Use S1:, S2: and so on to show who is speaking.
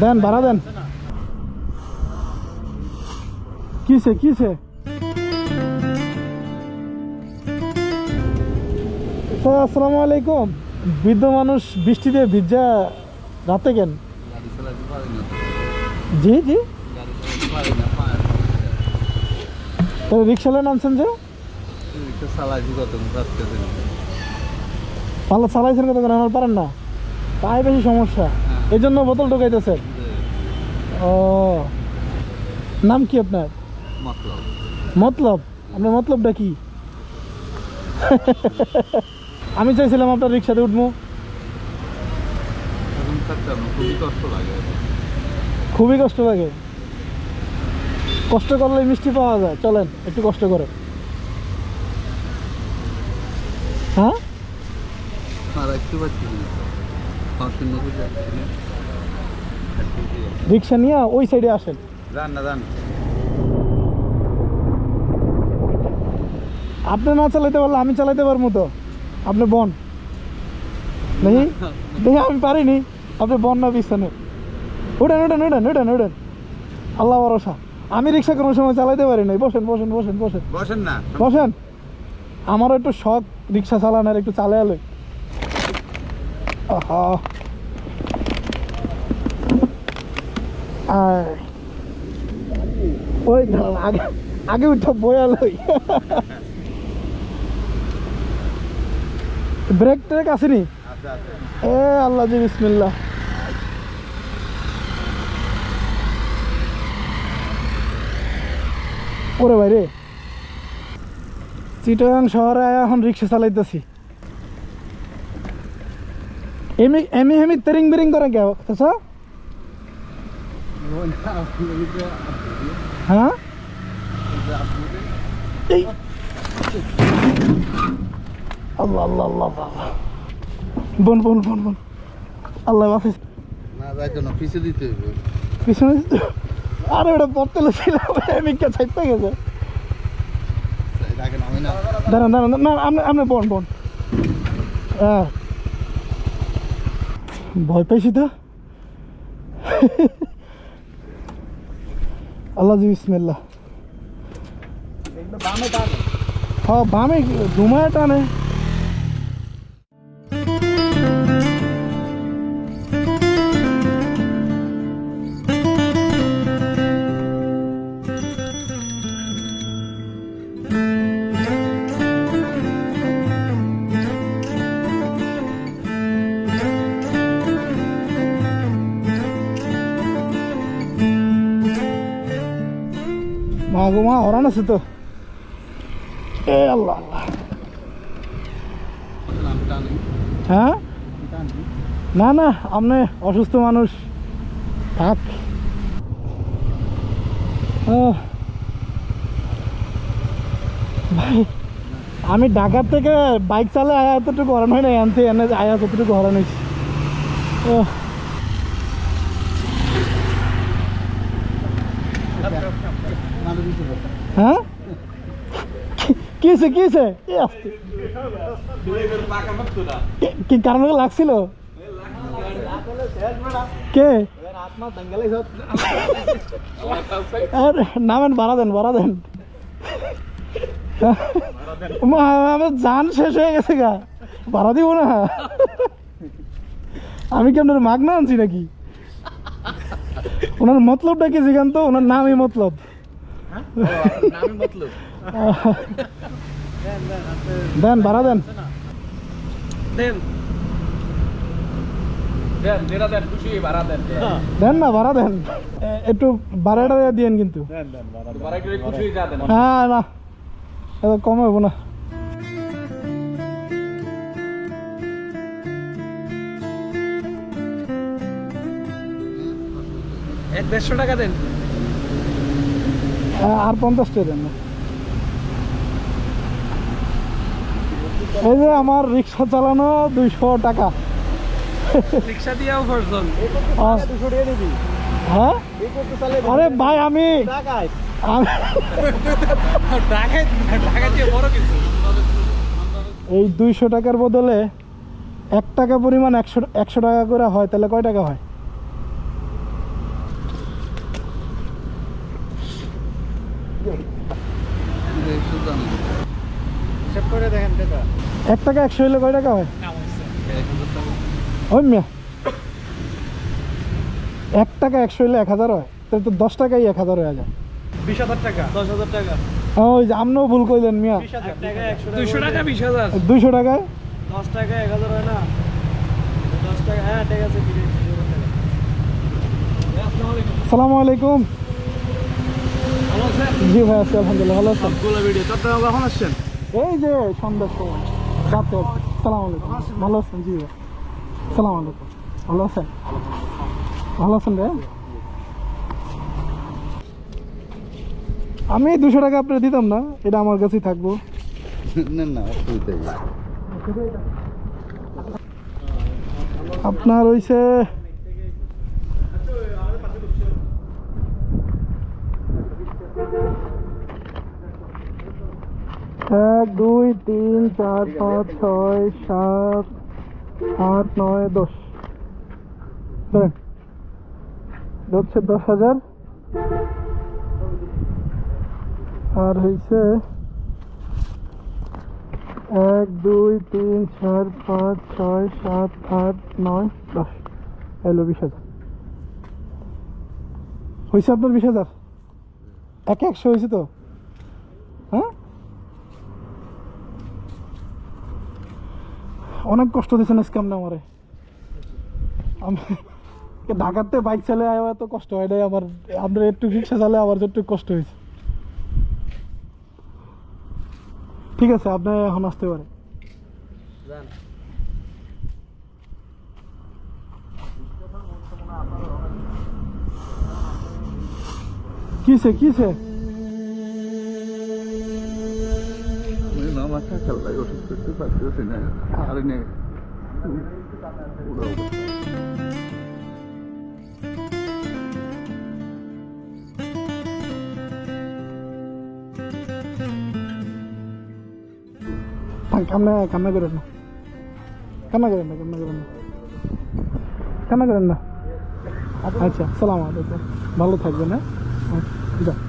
S1: দেন ভাড়া দেন কিসে কিসে আসসালামু আলাইকুম বৃদ্ধ মানুষ বৃষ্টিতে ভিজা রাতে কেন জি জি তাহলে রিক্সালে নামছেন যে ভালো চালাইছেন কত আমার পারেন না তাই বেশি সমস্যা হ্যাঁ। এই জন্য বোতল ঢোকাইতেছে ও নাম কি আপনার মতলব আপনার মতলবটা কি আমি চাইছিলাম আপনার রিক্সাতে উঠবো খুবই কষ্ট লাগে কষ্ট করলে মিষ্টি পাওয়া যায় চলেন একটু কষ্ট করে হ্যাঁ রিক্সা নিয়ে ওই সাইডে আসেন আপনি না চালাইতে পারলে আমি চালাইতে পারবো তো আপনি বন দেখি দেখি আমি পারিনি আপনি বন না বিছানে উঠেন উঠেন উঠেন উঠেন উঠেন আল্লাহ ভরসা আমি রিক্সা কোনো সময় চালাইতে পারি নাই বসেন বসেন
S2: বসেন বসেন বসেন না
S1: বসেন আমারও একটু শখ রিক্সা চালানোর একটু চালাই Aha. আর ওই আগে আগে উঠো বয়ালই ব্রেক ট্রেক আসেনি এ আল্লাহ জি বিসমিল্লা ওরে ভাই রে চিটাগাং শহরে এখন রিক্সা চালাইতেছি এমনি এমনি এমনি তেরিং বেরিং করে কে এসো হ্যাঁ এই আল্লাহ আল্লাহ আল্লাহ বন বন বোন বোন আল্লাহ হাফিজ না
S2: যাই কেন পিছে দিতে হবে পিছনে
S1: আরে ওটা পড়তেলে ছিল আমি কে ছাইতে গেছে দাঁড়ান দাঁড়ান না আপনি আমি বোন বোন হ্যাঁ ভয় পাইছি তো আল্লাহ বিসমিল্লা বামে টানে হ্যাঁ বামে ধুমায় টানে মাগুমা এ হ্যাঁ না না আপনি অসুস্থ মানুষ থাক ভাই আমি ঢাকার থেকে বাইক চালে আয়া এতটুকু হরণ হয় না আনতে এনে আয়া এতটুকু হরণ হয়েছি ও হ্যাঁ কিছে কিছে কি কারণ লাগছিল কে নামেন বাড়া দেন বাড়া দেন আমার জান শেষ হয়ে গেছে গা ভাড়া দিব না আমি কি আপনার মাগনা আনছি নাকি ওনার মতলবটা কি যেখান তো ওনার নামই মতলব
S2: হ্যাঁ? দেন ভাড়া দেন দেন হ্যাঁ।
S1: না ভাড়া দেন একটু ভাড়াটা দিয়েন কিন্তু হ্যাঁ না এত কম হবো না
S2: এক দেড়শো টাকা দেন
S1: হ্যাঁ, আর পঞ্চাশটা দেন এই যে আমার রিক্সা চালানো দুইশো টাকা হ্যাঁ? আরে ভাই আমি এই দুইশো টাকার বদলে এক টাকা পরিমাণ একশো একশো টাকা করে হয় তাহলে কয় টাকা হয় এক টাকা একশো হইলে এক হাজার হয় দশ টাকাই এক হাজার হয়ে ওই যে ভুল করলেন
S2: মিয়া দুইশো টাকা দুইশো টাকায় দশ টাকা এক হাজার হয় না দশ টাকা হ্যাঁ ঠিক আছে
S1: সালামু আলাইকুম জি ভাই আছি আলহামদুলিল্লাহ ভালো আছেন
S2: গোলা ভিডিও চট্টগ্রাম কখন
S1: আসছেন এই যে সন্ধ্যার সময় রাতে সালাম আলাইকুম ভালো আছেন জি ভাই সালাম আলাইকুম ভালো আছেন ভালো আছেন ভাই আমি দুশো টাকা আপনার দিতাম না এটা আমার কাছেই থাকবো আপনার হইছে দুই তিন চার পাঁচ ছয় সাত আট নয় দশ হচ্ছে দশ হাজার আর হয়েছে এক দুই তিন চার পাঁচ ছয় সাত আট নয় দশ এলো বিশ হাজার হয়েছে আপনার বিশ হাজার এক একশো হয়েছে তো অনেক কষ্ট দিয়েছেন আজকে আপনি আমারে আমি ঢাকাতে বাইক চালে এত কষ্ট হয় নাই আমার আপনার একটু রিক্সা চালে আমার একটু কষ্ট হয়েছে ঠিক আছে আপনি এখন আসতে পারেন কিসে কিসে
S2: খেলায় ওষুধ করতে পারতেছি না আর না
S1: কামনা করেন না কামনা করেন না করেন না আচ্ছা সালাম আলাইকুম ভালো থাকবেন হ্যাঁ আচ্ছা